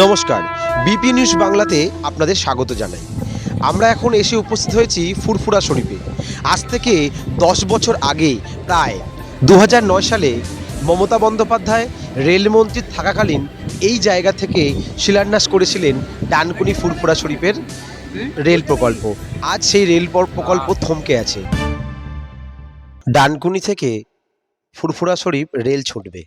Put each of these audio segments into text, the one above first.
নমস্কার, BP news বাংলাতে আপনাদের স্বাগত জানাই। আমরা এখন এসে উপস্থিত হয়েছি ফুরফুরা শরীফে। আজ থেকে দশ বছর আগে প্রায় দু সালে মমতা বন্দ্যোপাধ্যায় রেলমন্ত্রী থাকাকালীন এই জায়গা থেকে শিলান্যাস করেছিলেন ডানকুনি ফুরফুরা শরীফের রেল প্রকল্প। আজ সেই রেল প্রকল্প থমকে আছে। ডানকুনি থেকে ফুরফুরা শরীফ রেল ছুটবে।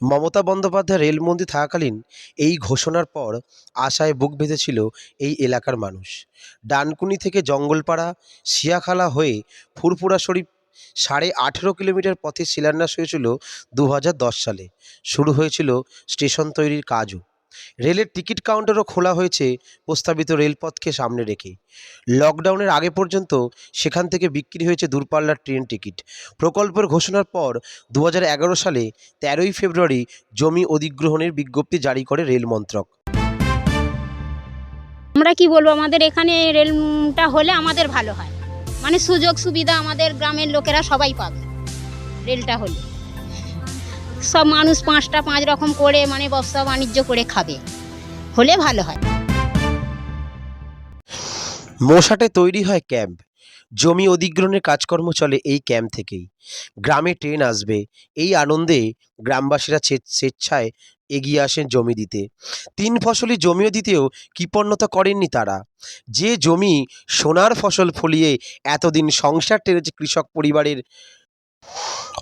মমতা বন্দ্যোপাধ্যায় রেলমন্ত্রী থাকাকালীন এই ঘোষণার পর আশায় বুক বেঁধেছিল এই এলাকার মানুষ। ডানকুনি থেকে জঙ্গলপাড়া, শিয়াখালা হয়ে ফুরফুরা শরীফ সাড়ে আঠেরো কিলোমিটার পথে শিলান্যাস হয়েছিল দু সালে। শুরু হয়েছিল স্টেশন তৈরির কাজও। রেলের টিকিট কাউন্টারও খোলা হয়েছে প্রস্তাবিত রেলপথকে সামনে রেখে। লকডাউনের আগে পর্যন্ত সেখান থেকে বিক্রি হয়েছে দূরপাল্লার ট্রেন টিকিট। প্রকল্পের ঘোষণার পর দু হাজার এগারো সালে তেরোই ফেব্রুয়ারি জমি অধিগ্রহণের বিজ্ঞপ্তি জারি করে রেল মন্ত্রক। আমরা কি বলব? আমাদের এখানে রেলটা হলে আমাদের ভালো হয়। মানে সুযোগ সুবিধা আমাদের গ্রামের লোকেরা সবাই পাবে রেলটা হলে। সব মানুষ পাঁচটা পাঁচ রকম করে মানে ব্যবসা বাণিজ্য করে খাবে। হলে ভালো হয়। মোসাটে তৈরি হয় ক্যাম্প। জমি অধিগ্রহণের কাজকর্ম চলে এই ক্যাম্প থেকেই। গ্রামে ট্রেন আসবে। এই আনন্দে গ্রামবাসীরা স্বেচ্ছায় এগিয়ে আসেন জমি দিতে। তিন ফসলি জমিও দিতেও কৃপণতা করেননি তারা। যে জমি সোনার ফসল ফলিয়ে এতদিন সংসার টেনেছে কৃষক পরিবারের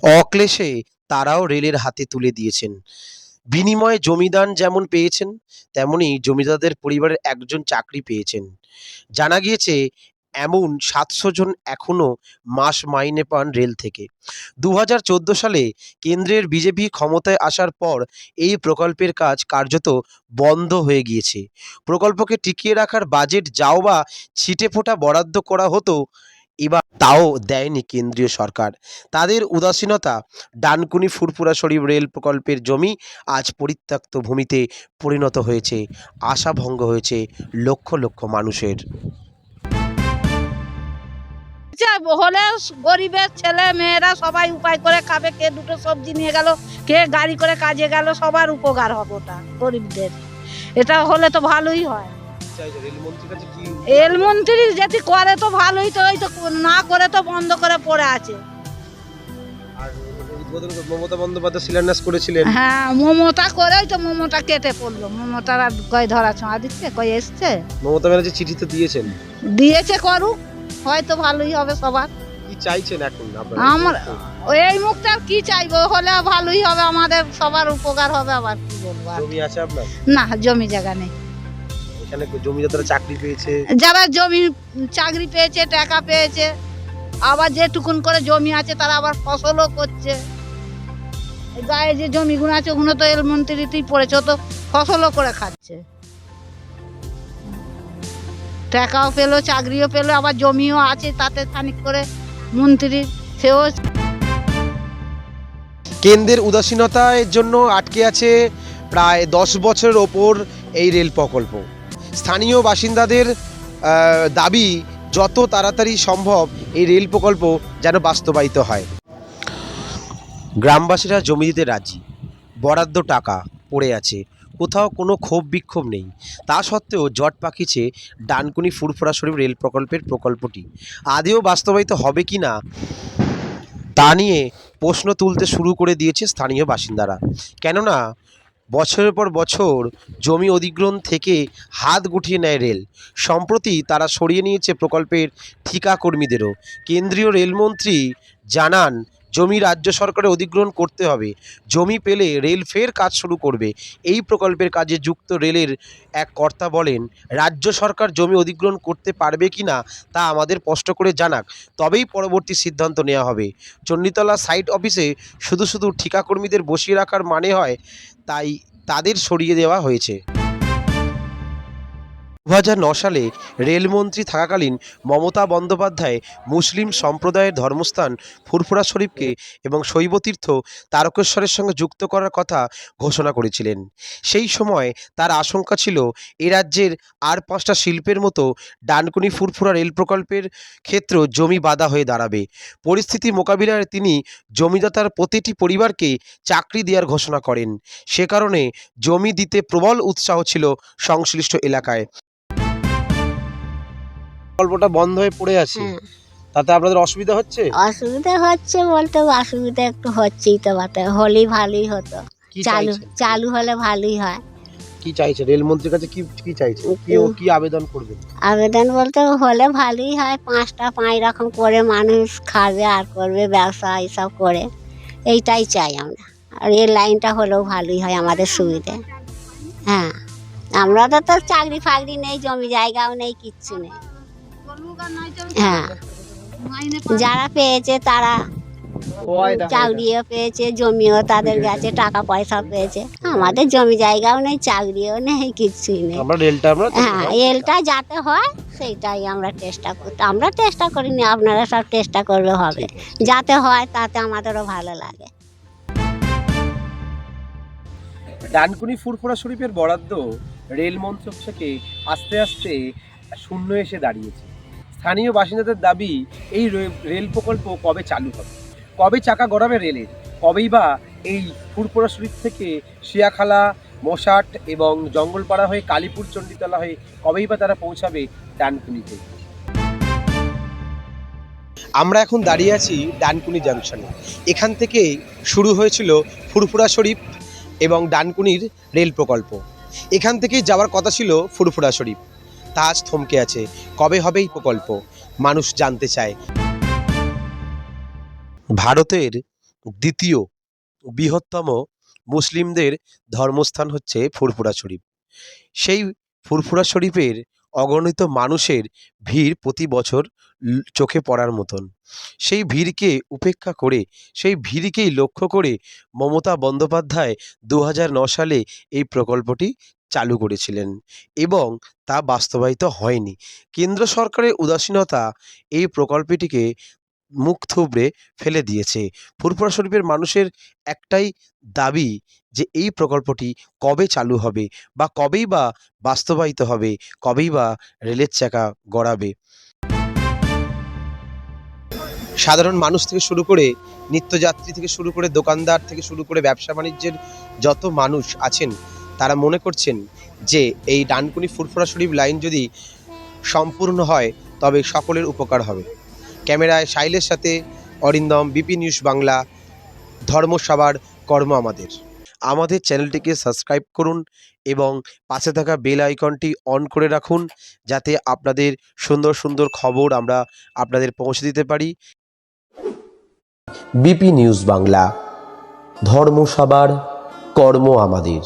অক্লেশে তারাও রেলের হাতে তুলে দিয়েছেন। বিনিময়ে জমিদান যেমন পেয়েছেন, তেমনি জমিদারদের পরিবারের একজন চাকরি পেয়েছেন। জানা গিয়েছে, এমন সাতশো জন এখনও মাস মাইনে পান রেল থেকে। দু হাজার চোদ্দ সালে কেন্দ্রের বিজেপি ক্ষমতায় আসার পর এই প্রকল্পের কাজ কার্যত বন্ধ হয়ে গিয়েছে। প্রকল্পকে টিকিয়ে রাখার বাজেট যাও বা ছিটে ফোটা বরাদ্দ করা হতো এবার তাও দেয়নি কেন্দ্রীয় সরকার। তাদের উদাসীনতা, ডানকুনি ফুরফুরা শরীফ রেল প্রকল্পের জমি আজ পরিত্যক্ত ভূমিতে পরিণত হয়েছে। আশাভঙ্গ হয়েছে লক্ষ লক্ষ মানুষের। হলে গরিবের ছেলে, মেয়েরা সবাই উপায় করে খাবে, কে দুটো সবজি নিয়ে গেল, কে গাড়ি করে কাজে গেল, সবার উপকার হবে ওটা গরিবদের। এটা হলে তো ভালোই হয়। রেলমন্ত্রী যদি করে তো ভালোই তো ওই তো না করে তো বন্ধ করে পড়ে আছে। মমতা বন্দ্যোপাধ্যায় শিলান্যাস করেছিলেন। হ্যাঁ মমতা করেই তো মমতা কেটে পড়ল। মমতার আর কয় ধরা ছোঁয়া দিচ্ছে কয় এসছে? মমতা ব্যানার্জি চিঠি তো দিয়েছেন। দিয়েছে করুক হয়তো ভালোই হবে সবার। কি চাইছেন এখন আমার- এই মুখটা আর কি চাইব? হলে ভালোই হবে আমাদের সবার উপকার হবে আবার কি বলব জমি আছে আপনার? না জমি জায়গা নেই। এখানে জমিদাতারা চাকরি পেয়েছে? যারা জমি চাকরি পেয়েছে টাকা পেয়েছে আবার যেটুকুন করে জমি আছে তারা আবার ফসলও করছে। গায়ে যে জমিগুলো আছে ওগুলো তো এল মন্ত্রীতেই পড়েছে তো ফসলও করে খাচ্ছে। টাকাও পেল চাকরিও পেল আবার জমিও আছে তাতে খানিক করে মন্ত্রী সেও কেন্দ্রের উদাসীনতার জন্য আটকে আছে প্রায় দশ বছরের ওপর এই রেল প্রকল্প। স্থানীয় বাসিন্দাদের দাবি যত তাড়াতাড়ি সম্ভব এই রেল প্রকল্প যেন বাস্তবায়িত হয়। গ্রামবাসীরা জমি দিতে রাজি, বরাদ্দ টাকা পড়ে আছে, কোথাও কোনো ক্ষোভ বিক্ষোভ নেই। তা সত্ত্বেও জট পাকিছে ডানকুনি ফুরফুরা শরীফ রেল প্রকল্পের প্রকল্পটি। আদেও বাস্তবায়িত হবে কি না, তা নিয়ে প্রশ্ন তুলতে শুরু করে দিয়েছে স্থানীয় বাসিন্দারা। কেননা বছরের পর বছর জমি অধিগ্রহণ থেকে হাত গুটিয়ে নেয় রেল। সম্প্রতি তারা সরিয়ে নিয়েছে প্রকল্পের ঠিকা কর্মীদেরও কেন্দ্রীয় রেলমন্ত্রী জানান জমি রাজ্য সরকারের অধিগ্রহণ করতে হবে। জমি পেলে রেল ফের কাজ শুরু করবে। এই প্রকল্পের কাজে যুক্ত রেলের এক কর্তা বলেন, রাজ্য সরকার জমি অধিগ্রহণ করতে পারবে কি না তা আমাদের স্পষ্ট করে জানাক, তবেই পরবর্তী সিদ্ধান্ত নেওয়া হবে। চণ্ডীতলা সাইট অফিসে শুধু শুধু ঠিকাকর্মীদের বসিয়ে রাখার মানে হয়, তাই তাদের সরিয়ে দেওয়া হয়েছে। দু সালে রেলমন্ত্রী থাকাকালীন মমতা বন্দ্যোপাধ্যায় মুসলিম সম্প্রদায়ের ধর্মস্থান ফুরফুরা শরীফকে এবং শৈবতীর্থ তারকেশ্বরের সঙ্গে যুক্ত করার কথা ঘোষণা করেছিলেন। সেই সময় তার আশঙ্কা ছিল এ রাজ্যের আর পাঁচটা শিল্পের মতো ডানকুনি ফুরফুরা রেল প্রকল্পের ক্ষেত্র জমি বাধা হয়ে দাঁড়াবে। পরিস্থিতি মোকাবিলায় তিনি জমিদাতার প্রতিটি পরিবারকে চাকরি দেওয়ার ঘোষণা করেন। সে কারণে জমি দিতে প্রবল উৎসাহ ছিল সংশ্লিষ্ট এলাকায়। প্রকল্পটা বন্ধ হয়ে পড়ে আছে তাতে আপনাদের অসুবিধা হচ্ছে? অসুবিধা হচ্ছে বলতে অসুবিধা একটু হচ্ছেই তো বটে হলেই ভালোই হতো। চালু চালু হলে ভালোই হয়। কি চাইছে রেলমন্ত্রীর কাছে কি কি চাইছে কি ও কি আবেদন করবে? আবেদন বলতে হলে ভালোই হয় পাঁচটা পাঁচ রকম করে মানুষ খাবে আর করবে ব্যবসা এইসব করে। এইটাই চাই আমরা। আর এই লাইনটা হলেও ভালোই হয় আমাদের সুবিধে। হ্যাঁ আমরা তো তো চাকরি ফাকরি নেই জমি জায়গাও নেই কিচ্ছু নেই। হ্যাঁ। যারা পেয়েছে তারা চাকরিও পেয়েছে জমিও তাদের গেছে টাকা পয়সা পেয়েছে। আমাদের জমি জায়গাও নেই চাকরিও নেই কিচ্ছুই নেই। রেলটা হ্যাঁ এলটা যাতে হয় সেইটাই আমরা চেষ্টা করতে আমরা চেষ্টা করিনি আপনারা সব চেষ্টা করলে হবে। যাতে হয় তাতে আমাদেরও ভালো লাগে। ডানকুনি ফুরফুরা শরীফের বরাদ্দ রেল মন্ত্রক থেকে আস্তে আস্তে শূন্য এসে দাঁড়িয়েছে। স্থানীয় বাসিন্দাদের দাবি, এই রেল প্রকল্প কবে চালু হবে? কবে চাকা গড়াবে রেলের? কবেই বা এই ফুরফুরা শরীফ থেকে শিয়াখালা মশাট এবং জঙ্গলপাড়া হয়ে কালীপুর, চণ্ডীতলা হয়ে কবেই বা তারা পৌঁছাবে ডানকুনিতে আমরা এখন দাঁড়িয়ে আছি ডানকুনি জাংশনে এখান থেকে শুরু হয়েছিল ফুরফুরা শরীফ এবং ডানকুনির রেল প্রকল্প। এখান থেকেই যাওয়ার কথা ছিল ফুরফুরা শরীফ তা আজ থমকে আছে। কবে হবে এই প্রকল্প? মানুষ জানতে চায়। ভারতের দ্বিতীয় বৃহত্তম মুসলিমদের ধর্মস্থান হচ্ছে ফুরফুরা শরীফ। সেই ফুরফুরা শরীফের অগণিত মানুষের ভিড় প্রতি বছর চোখে পড়ার মতন। সেই ভিড়কে উপেক্ষা করে, সেই ভিড়কেই লক্ষ্য করে মমতা বন্দ্যোপাধ্যায় দু সালে এই প্রকল্পটি চালু করেছিলেন এবং তা বাস্তবায়িত হয়নি। কেন্দ্র সরকারের উদাসীনতা এই প্রকল্পটিকে মুখ থুবড়ে ফেলে দিয়েছে। ফুরফুরা শরীফের মানুষের একটাই দাবি যে এই প্রকল্পটি কবে চালু হবে বা কবেই বা বাস্তবায়িত হবে, কবেই বা রেলের চাকা গড়াবে। সাধারণ মানুষ থেকে শুরু করে নিত্যযাত্রী থেকে শুরু করে দোকানদার থেকে শুরু করে ব্যবসা বাণিজ্যের যত মানুষ আছেন তারা মনে করছেন যে এই ডানকুনি ফুরফুরা শরীফ লাইন যদি সম্পূর্ণ হয়, তবে সকলের উপকার হবে। ক্যামেরায় সাইলের সাথে অরিন্দম, বিপি নিউজ বাংলা ধর্মসভার কর্ম আমাদের। আমাদের চ্যানেলটিকে সাবস্ক্রাইব করুন এবং পাশে থাকা বেল আইকনটি অন করে রাখুন, যাতে আপনাদের সুন্দর সুন্দর খবর আমরা আপনাদের পৌঁছে দিতে পারি। বিপি নিউজ বাংলা ধর্মসভার কর্ম আমাদের।